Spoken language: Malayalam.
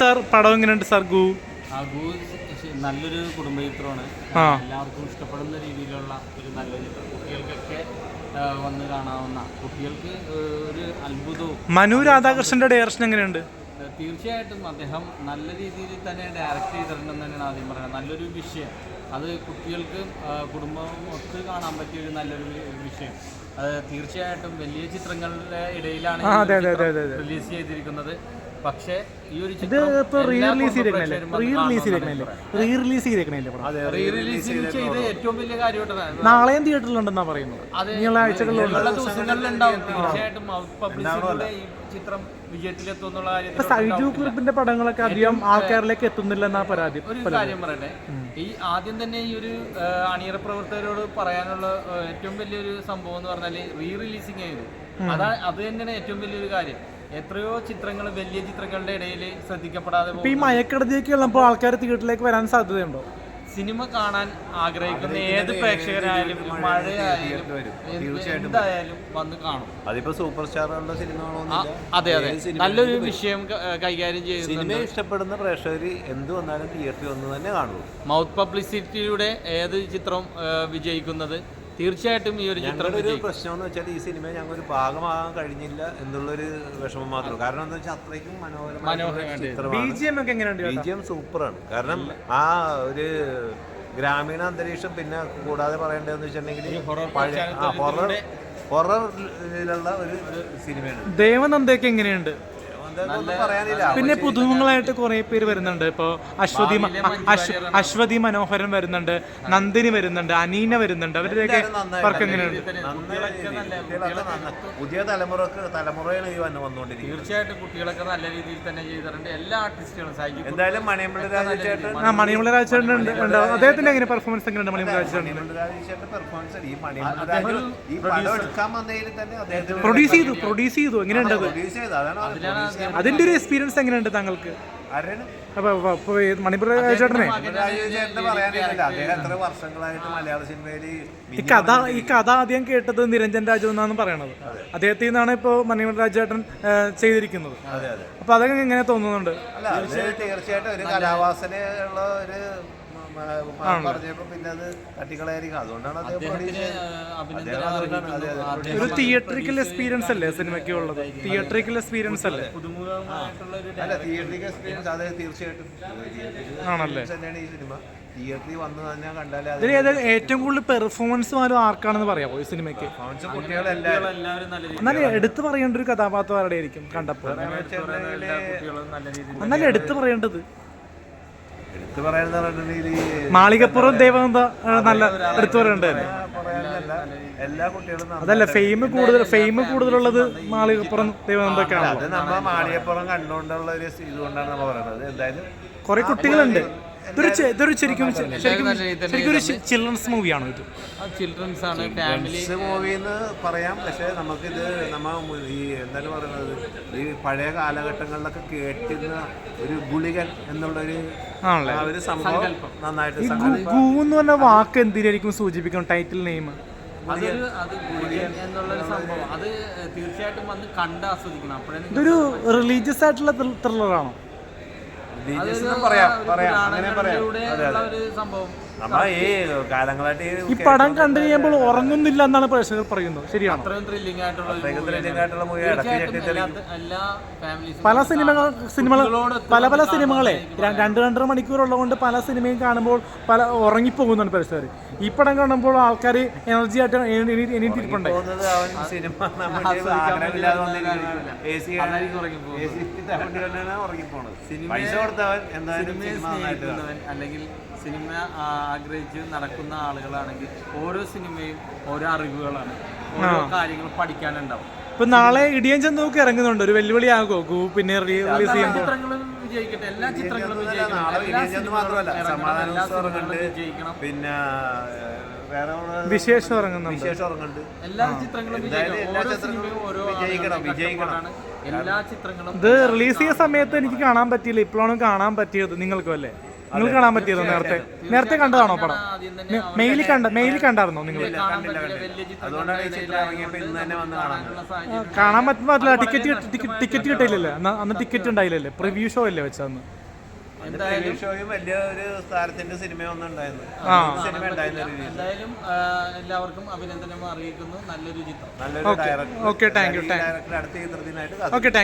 സാർ പടം എങ്ങനെയുണ്ട് സാർ ഗു? അഗു നല്ലൊരു കുടുംബ ചിത്രമാണ് എല്ലാവർക്കും ഇഷ്ടപ്പെടുന്ന രീതിയിലുള്ള ഒരു നല്ലൊരു ചിത്രം. കുട്ടികൾക്കൊക്കെ വന്ന് കാണാവുന്ന കുട്ടികൾക്ക് ഒരു അത്ഭുതവും മനു രാധാകൃഷ്ണന്റെ ഡയറക്ഷൻ എങ്ങനെയുണ്ട്? തീർച്ചയായിട്ടും അദ്ദേഹം നല്ല രീതിയിൽ തന്നെ ഡയറക്റ്റ് ചെയ്തിട്ടുണ്ടെന്ന് തന്നെയാണ് ആദ്യം പറയുന്നത്. നല്ലൊരു വിഷയം. അത് കുട്ടികൾക്ക് കുടുംബം ഒത്ത് കാണാൻ പറ്റിയ ഒരു നല്ലൊരു വിഷയം. അത് തീർച്ചയായിട്ടും വലിയ ചിത്രങ്ങളുടെ ഇടയിലാണ്. റിലീസ് ചെയ്തിരിക്കുന്നത്. പക്ഷേ ഈ ഒരു ഇത് ചിത്രം റീ റിലീസ് ചെയ്തേക്കണല്ലേ റീ റിലീസ് ചെയ്തേക്കണല്ലേ റീ റിലീസ് ചെയ്തേക്കണല്ലേ പടം? റീ റിലീസ് ചെയ്ത് ഏറ്റവും വലിയ കാര്യമായിട്ടാണ് നാളെയും തിയേറ്ററിലുണ്ടെന്നാ പറയുന്നത്. അത് ഇനിയുള്ള ആഴ്ചകളിലുണ്ട് ഉള്ള. ദിവസങ്ങളിലുണ്ടാവും. തീർച്ചയായിട്ടും മൗത്ത് പബ്ലിസിറ്റിയുടെ ഈ ചിത്രം വിജയത്തിലെത്തും എന്നുള്ള ഇപ്പൊ കാര്യത്തിൽ സൈജു കുറിപ്പിന്റെ പടങ്ങളൊക്കെ അധികം ആൾക്കാരിലേക്ക് എത്തുന്നില്ലെന്നാ പരാതി ഒരു കാര്യം പറയട്ടെ. ഈ ആദ്യം തന്നെ ഈ ഒരു അണിയറ പ്രവർത്തകരോട് പറയാനുള്ള ഏറ്റവും വലിയൊരു സംഭവം എന്ന് പറഞ്ഞാൽ റീ റിലീസിങ് ചെയ്തു അതാ അത് തന്നെയാണ് ഏറ്റവും വലിയൊരു കാര്യം. എത്രയോ ചിത്രങ്ങൾ വലിയ ചിത്രങ്ങളുടെ ഇടയിൽ ശ്രദ്ധിക്കപ്പെടാതെ ഇപ്പൊ ഈ പോകുന്ന മയക്കടതിയൊക്കെ ഉള്ളപ്പോൾ ആൾക്കാർ തിയേറ്ററിലേക്ക് വരാൻ സാധ്യതയുണ്ടോ? സിനിമ കാണാൻ ആഗ്രഹിക്കുന്ന ഏത് പ്രേക്ഷകരായാലും മഴയായാലും എന്തായാലും വന്ന് കാണും. അതിപ്പോ സൂപ്പർ സ്റ്റാറുകളുടെ ആ, സിനിമകളൊന്നുമില്ല അതെ അതെ. നല്ലൊരു വിഷയം ക- കൈകാര്യം ചെയ്യുന്നു സിനിമ ഇഷ്ടപ്പെടുന്ന പ്രേക്ഷകർ എന്ത് വന്നാലും തിയേറ്ററിൽ വന്ന് തന്നെ കാണുള്ളൂ. മൗത്ത് പബ്ലിസിറ്റിയുടെ ഏത് ചിത്രം ആ, വിജയിക്കുന്നത്? തീർച്ചയായിട്ടും ഈ ഒരു ചിത്രം ഒരു പ്രശ്നം എന്ന് വെച്ചാൽ ഈ സിനിമ ഞങ്ങൾ ഒരു ഭാഗമാകാൻ കഴിഞ്ഞില്ല എന്നുള്ളൊരു വിഷമം മാത്രമേ കാരണം എന്താ വെച്ചാൽ അത്രയ്ക്കും മനോഹരമായ ചേട്ടാ? ബിജിഎം സൂപ്പറാണ്. കാരണം ആ ഒരു ഗ്രാമീണ അന്തരീക്ഷം പിന്നെ കൂടാതെ പറയേണ്ടതെന്ന് വെച്ചിട്ടുണ്ടെങ്കിൽ ഹൊറർ ഹൊറർ ഹൊററിലുള്ള ഒരു സിനിമയാണ്. ദേവനന്ദയൊക്കെ എങ്ങനെയുണ്ട്? പിന്നെ പുതുമുഖങ്ങളായിട്ട് കുറെ പേര് വരുന്നുണ്ട്. ഇപ്പോ അശ്വതി അശ്വതി മനോഹരൻ വരുന്നുണ്ട്. നന്ദിനി വരുന്നുണ്ട്. അനീന വരുന്നുണ്ട്. അവരുടെയൊക്കെ വർക്ക് എങ്ങനെയുണ്ട്? പുതിയ തലമുറയ്ക്ക് തലമുറയിൽ ഈ വന്ന് വന്നുകൊണ്ടിരിക്കുന്നത് തീർച്ചയായിട്ടും കുട്ടികളൊക്കെ നല്ല രീതിയിൽ തന്നെ ചെയ്തിട്ടുണ്ട്. എല്ലാ ആർട്ടിസ്റ്റുകളും സഹായിക്കും എന്തായാലും മണിയമ്പള്ളി രാജേട്ടൻ ആ രാജേട്ടൻ ഉണ്ട്. അദ്ദേഹത്തിന്റെ എങ്ങനെ പെർഫോമൻസ് എങ്ങനെയുണ്ട് മണിമല രാജേട്ടൻ പെർഫോമൻസ് ഈ മണിയമ്പള്ളി ഈ പടം എടുക്കാൻ വന്നതിൽ തന്നെ പ്രൊഡ്യൂസ് ചെയ്തു പ്രൊഡ്യൂസ് ചെയ്തു. എങ്ങനെയുണ്ട് പ്രൊഡ്യൂസ് ചെയ്തു. അതാണ് അതിന്റെ ഒരു എക്സ്പീരിയൻസ് എങ്ങനെയുണ്ട് താങ്കൾക്ക്? അപ്പൊ മണിപ്പൂർ രാജേട്ടനെ രാജേട്ടന് പറയാനില്ല അദ്ദേഹം എത്ര വർഷങ്ങളായിട്ട് മലയാള സിനിമയിൽ ഈ കഥ ഈ കഥ ആദ്യം കേട്ടത് നിരഞ്ജൻ രാജു എന്നാണ് പറയണത്. അദ്ദേഹത്തിൽ നിന്നാണ് ഇപ്പോ മണിമല രാജേട്ടൻ ചെയ്തിരിക്കുന്നത്. അതെ അതെ. അപ്പൊ അതൊക്കെ എങ്ങനെ തോന്നുന്നുണ്ട്? തീർച്ചയായിട്ടും ഒരു കലാവാസനയുള്ള ഒരു പറഞ്ഞപ്പോ പിന്നെ അത് തട്ടിക്കളയായിരിക്കും. അതുകൊണ്ടാണ് അദ്ദേഹം ഒരു തിയേറ്ററിക്കൽ എക്സ്പീരിയൻസ് അല്ലേ സിനിമയ്ക്ക് ഉള്ളത്? തിയേറ്ററിക്കൽ എക്സ്പീരിയൻസ് അല്ലേ? അല്ല തിയേറ്ററിക്കൽ എക്സ്പീരിയൻസ് അതെ തീർച്ചയായിട്ടും ആണല്ലേ? തന്നെയാണ് ഈ സിനിമ. തിയേറ്ററിൽ വന്ന് തന്നെ കണ്ടാലേ ഏറ്റവും കൂടുതൽ പെർഫോമൻസ് ആരും ആർക്കാണെന്ന് പറയാമോ ഈ സിനിമയ്ക്ക്? ഫാൻസ് കുട്ടികളെല്ലാവരും എല്ലാവരും നല്ല രീതിയിൽ എന്നാലും എടുത്തു പറയേണ്ട ഒരു കഥാപാത്രം ആരുടെ ആയിരിക്കും കണ്ടപ്പോൾ എന്നാലും എടുത്തു പറയേണ്ടത് എടുത്തു പറയാന്ന് പറഞ്ഞിട്ടുണ്ടെങ്കിൽ മാളികപ്പുറം ദേവനന്ദ നല്ല എടുത്തു പറയണ്ട? എല്ലാ കുട്ടികളും അതല്ല ഫെയിം കൂടുതൽ ഫെയിം കൂടുതലുള്ളത് മാളികപ്പുറം ദൈവം അത് നമ്മ മാളികപ്പുറം കണ്ടുകൊണ്ടുള്ള ഒരു ഇതുകൊണ്ടാണ് നമ്മൾ പറയുന്നത്. എന്തായാലും കുറെ കുട്ടികളുണ്ട്. ഇതൊരു ചെ- ഇതൊരു ശരിക്കും ശരിക്കും ശരിക്കും ഒരു ചിൽഡ്രൻസ് മൂവിയാണോ ഇത്? ചിൽഡ്രൻസ് ആണ് ഫാമിലി മൂവി എന്ന് പറയാം. പക്ഷേ നമുക്കിത് നമ്മ ഈ എന്തായാലും പറയുന്നത് ഈ പഴയ കാലഘട്ടങ്ങളിലൊക്കെ കേട്ടിരുന്ന ഒരു ഗുളികൻ എന്നുള്ളൊരു ആണല്ലേ? ആ ഒരു സംഭവം നന്നായിട്ട് ഗു- എന്ന് പറഞ്ഞ വാക്ക് എന്തിനായിരിക്കും സൂചിപ്പിക്കണം? ടൈറ്റിൽ നെയിം അതൊരു അത് ഗുളികൻ എന്നുള്ളൊരു സംഭവം. അത് തീർച്ചയായിട്ടും വന്ന് കണ്ട് ആസ്വദിക്കണം. അപ്പോഴേ നിങ്ങൾക്ക് ഇതൊരു റിലീജിയസ് ആയിട്ടുള്ള ത്രില്ലറാണോ പറയാം പറയാം അങ്ങനെ പറയാം. അതെ അതെ. ഒരു സംഭവം. ഈ കാലങ്ങളായിട്ട് ഈ പടം കണ്ടു കഴിയുമ്പോൾ ഉറങ്ങുന്നില്ല എന്നാണ് പ്രേക്ഷകർ പറയുന്നത്. ശരിയാണ്? അത്രയും ത്രില്ലിംഗ് ആയിട്ടുള്ള പല സിനിമകൾ സിനിമകൾ പല പല സിനിമകളെ രണ്ട് രണ്ടര മണിക്കൂർ ഉള്ളതുകൊണ്ട് പല സിനിമയും കാണുമ്പോൾ പല ഉറങ്ങിപ്പോകുന്നുണ്ട് പ്രേക്ഷകർ. ഈ പടം കാണുമ്പോൾ ആൾക്കാർ എനർജി ആയിട്ട് എണീറ്റിരിപ്പുണ്ട്. സിനിമ പൈസ കൊടുത്തവൻ എന്തായാലും സിനിമ. സ്നേഹിക്കുന്നവൻ അല്ലെങ്കിൽ സിനിമ ആ, ആഗ്രഹിച്ച് നടക്കുന്ന ആളുകളാണെങ്കിൽ ഓരോ സിനിമയും ഓരോ അറിവുകളാണ്. ഓരോ കാര്യങ്ങൾ പഠിക്കാനുണ്ടാവും. ഇപ്പൊ നാളെ ഇടിയൻ ചെന്നോക്ക് ഇറങ്ങുന്നുണ്ട്. ഒരു വെല്ലുവിളി ആകോ പിന്നെ റിലീസ് ചെയ്യുമ്പോൾ വിജയിക്കട്ടെ. എല്ലാ ചിത്രങ്ങളും വിജയിക്കണം. പിന്നെ വിശേഷം ഇറങ്ങുന്നുണ്ട് വിശേഷം ഇറങ്ങുന്നുണ്ട് എല്ലാ ചിത്രങ്ങളും വിജയിക്കണം. വിജയിക്കണം. എല്ലാ ചിത്രങ്ങളും ഇത് റിലീസ് ചെയ്യുന്ന സമയത്ത് എനിക്ക് കാണാൻ പറ്റിയില്ല. ഇപ്പോഴാണ് കാണാൻ പറ്റിയത് നിങ്ങൾക്കും അല്ലേ? നിങ്ങൾ കാണാൻ പറ്റിയതോ നേരത്തെ? നേരത്തെ കണ്ടതാണോ പടം? മെയിൽ കണ്ട മെയിൽ കണ്ടായിരുന്നോ നിങ്ങൾ? കാണാൻ പറ്റില്ല ടിക്കറ്റ് ടിക്കറ്റ് കിട്ടിയില്ലല്ലേ. അന്ന് അന്ന് ടിക്കറ്റ് ഉണ്ടായില്ലല്ലേ? പ്രിവ്യൂ ഷോ അല്ലേ വെച്ചന്ന് എന്തായാലും ഷോയും വലിയ ഒരു താരത്തിന്റെ സിനിമയൊന്നും ഉണ്ടായിരുന്നു സിനിമ എന്തായാലും എല്ലാവർക്കും അഭിനന്ദനം അറിയിക്കുന്നു. നല്ലൊരു ചിത്രം. നല്ലൊരു director okay thank you director അടുത്ത ചിത്രത്തിനായിട്ട് കാത്തിരിക്കുന്നു. Okay thank